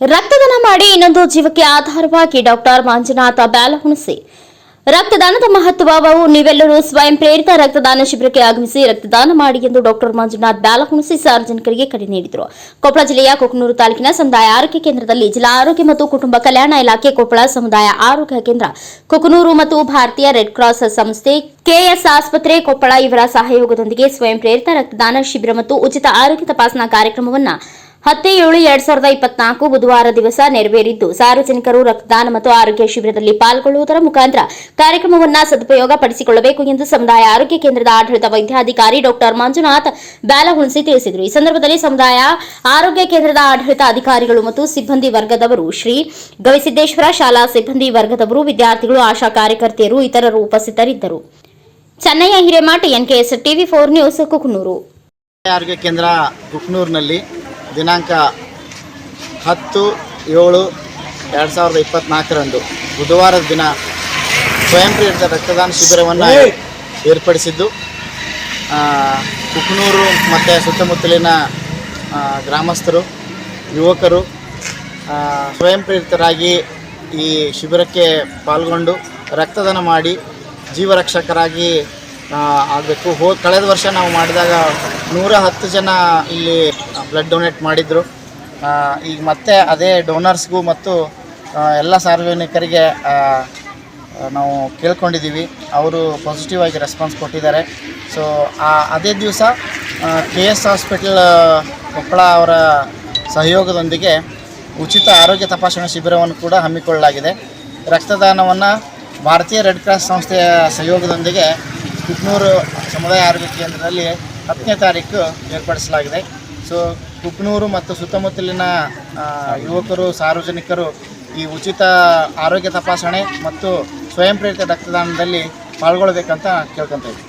ರಕ್ತದಾನ ಮಾಡಿ ಇನ್ನೊಂದು ಜೀವಕ್ಕೆ ಆಧಾರವಾಗಿ ಡಾಕ್ಟರ್ ಮಂಜುನಾಥ ಬ್ಯಾಲಹುಣಸಿ ರಕ್ತದಾನದ ಮಹತ್ವವು ನೀವೆಲ್ಲರೂ ಸ್ವಯಂ ಪ್ರೇರಿತ ರಕ್ತದಾನ ಶಿಬಿರಕ್ಕೆ ಆಗಮಿಸಿ ರಕ್ತದಾನ ಮಾಡಿ ಎಂದು ಡಾಕ್ಟರ್ ಮಂಜುನಾಥ್ ಬ್ಯಾಲಹುಣಸಿ ಸಾರ್ವಜನಿಕರಿಗೆ ಕರೆ ನೀಡಿದರು. ಕೊಪ್ಪಳ ಜಿಲ್ಲೆಯ ಕೊಕ್ಕನೂರು ತಾಲೂಕಿನ ಸಮುದಾಯ ಆರೋಗ್ಯ ಕೇಂದ್ರದಲ್ಲಿ ಜಿಲ್ಲಾ ಆರೋಗ್ಯ ಮತ್ತು ಕುಟುಂಬ ಕಲ್ಯಾಣ ಇಲಾಖೆ ಕೊಪ್ಪಳ ಸಮುದಾಯ ಆರೋಗ್ಯ ಕೇಂದ್ರ, ಕುಕನೂರು ಮತ್ತು ಭಾರತೀಯ ರೆಡ್ ಕ್ರಾಸ್ ಸಂಸ್ಥೆ, ಕೆಎಸ್ ಆಸ್ಪತ್ರೆ ಕೊಪ್ಪಳ ಇವರ ಸಹಯೋಗದೊಂದಿಗೆ ಸ್ವಯಂ ಪ್ರೇರಿತ ರಕ್ತದಾನ ಶಿಬಿರ ಮತ್ತು ಉಚಿತ ಆರೋಗ್ಯ ತಪಾಸಣಾ ಕಾರ್ಯಕ್ರಮವನ್ನು ಹತ್ತು ಏಳು ಎರಡ್ ಸಾವಿರದ ಇಪ್ಪತ್ನಾಲ್ಕು ಬುಧವಾರ ದಿವಸ ನೆರವೇರಿದ್ದು. ಸಾರ್ವಜನಿಕರು ರಕ್ತದಾನ ಮತ್ತು ಆರೋಗ್ಯ ಶಿಬಿರದಲ್ಲಿ ಪಾಲ್ಗೊಳ್ಳುವುದರ ಮುಖಾಂತರ ಕಾರ್ಯಕ್ರಮವನ್ನು ಸದುಪಯೋಗ ಪಡಿಸಿಕೊಳ್ಳಬೇಕು ಎಂದು ಸಮುದಾಯ ಆರೋಗ್ಯ ಕೇಂದ್ರದ ಆಡಳಿತ ವೈದ್ಯಾಧಿಕಾರಿ ಡಾಕ್ಟರ್ ಮಂಜುನಾಥ್ ಬ್ಯಾಲಹುಣಸಿ ತಿಳಿಸಿದರು. ಈ ಸಂದರ್ಭದಲ್ಲಿ ಸಮುದಾಯ ಆರೋಗ್ಯ ಕೇಂದ್ರದ ಆಡಳಿತ ಅಧಿಕಾರಿಗಳು ಮತ್ತು ಸಿಬ್ಬಂದಿ ವರ್ಗದವರು ಶ್ರೀ ಗವಿಸಿದ್ದೇಶ್ವರ ಶಾಲಾ ಸಿಬ್ಬಂದಿ ವರ್ಗದವರು, ವಿದ್ಯಾರ್ಥಿಗಳು, ಆಶಾ ಕಾರ್ಯಕರ್ತೆಯರು, ಇತರರು ಉಪಸ್ಥಿತರಿದ್ದರು. Channayya Hiremath, NKS TV four news, Kuknur. ಆರೋಗ್ಯ ಕೇಂದ್ರ ಕುಕ್ನೂರಿನಲ್ಲಿ ದಿನಾಂಕ ಹತ್ತು ಏಳು ಎರಡು ಸಾವಿರದ ಇಪ್ಪತ್ತ್ನಾಲ್ಕರಂದು ಬುಧವಾರದ ದಿನ ಸ್ವಯಂ ಪ್ರೇರಿತ ರಕ್ತದಾನ ಶಿಬಿರವನ್ನು ಏರ್ಪಡಿಸಿದ್ದು. ಕುಕ್ನೂರು ಮತ್ತು ಸುತ್ತಮುತ್ತಲಿನ ಗ್ರಾಮಸ್ಥರು ಯುವಕರು ಸ್ವಯಂ ಪ್ರೇರಿತರಾಗಿ ಈ ಶಿಬಿರಕ್ಕೆ ಪಾಲ್ಗೊಂಡು ರಕ್ತದಾನ ಮಾಡಿ ಜೀವರಕ್ಷಕರಾಗಿ ಆಗಬೇಕು. ಹೋ ಕಳೆದ ವರ್ಷ ನಾವು ಮಾಡಿದಾಗ ನೂರ ಹತ್ತು ಜನ ಇಲ್ಲಿ ಬ್ಲಡ್ ಡೊನೇಟ್ ಮಾಡಿದರು. ಈಗ ಮತ್ತೆ ಅದೇ ಡೋನರ್ಸ್ಗೂ ಮತ್ತು ಆ, ಎಲ್ಲ ಸಾರ್ವಜನಿಕರಿಗೆ ಆ, ಆ, ನಾವು ಕೇಳ್ಕೊಂಡಿದ್ದೀವಿ. ಅವರು ಪಾಸಿಟಿವ್ ಆಗಿ ರೆಸ್ಪಾನ್ಸ್ ಕೊಟ್ಟಿದ್ದಾರೆ. ಸೊ ಅದೇ ದಿವಸ ಕೆ ಎಸ್ ಹಾಸ್ಪಿಟಲ್ ಕೊಪ್ಪಳ ಅವರ ಸಹಯೋಗದೊಂದಿಗೆ ಉಚಿತ ಆರೋಗ್ಯ ತಪಾಸಣಾ ಶಿಬಿರವನ್ನು ಕೂಡ ಹಮ್ಮಿಕೊಳ್ಳಲಾಗಿದೆ. ರಕ್ತದಾನವನ್ನು ಭಾರತೀಯ ರೆಡ್ ಕ್ರಾಸ್ ಸಂಸ್ಥೆಯ ಸಹಯೋಗದೊಂದಿಗೆ ಕುಕ್ನೂರು ಸಮುದಾಯ ಆರೋಗ್ಯ ಕೇಂದ್ರದಲ್ಲಿ ಹತ್ತನೇ ತಾರೀಕು ಏರ್ಪಡಿಸಲಾಗಿದೆ. ಸೊ ಕುಕ್ನೂರು ಮತ್ತು ಸುತ್ತಮುತ್ತಲಿನ ಯುವಕರು, ಸಾರ್ವಜನಿಕರು ಈ ಉಚಿತ ಆರೋಗ್ಯ ತಪಾಸಣೆ ಮತ್ತು ಸ್ವಯಂ ಪ್ರೇರಿತ ರಕ್ತದಾನದಲ್ಲಿ ಪಾಲ್ಗೊಳ್ಬೇಕಂತ ಕೇಳ್ಕೊತಾ ಇದ್ದೀವಿ.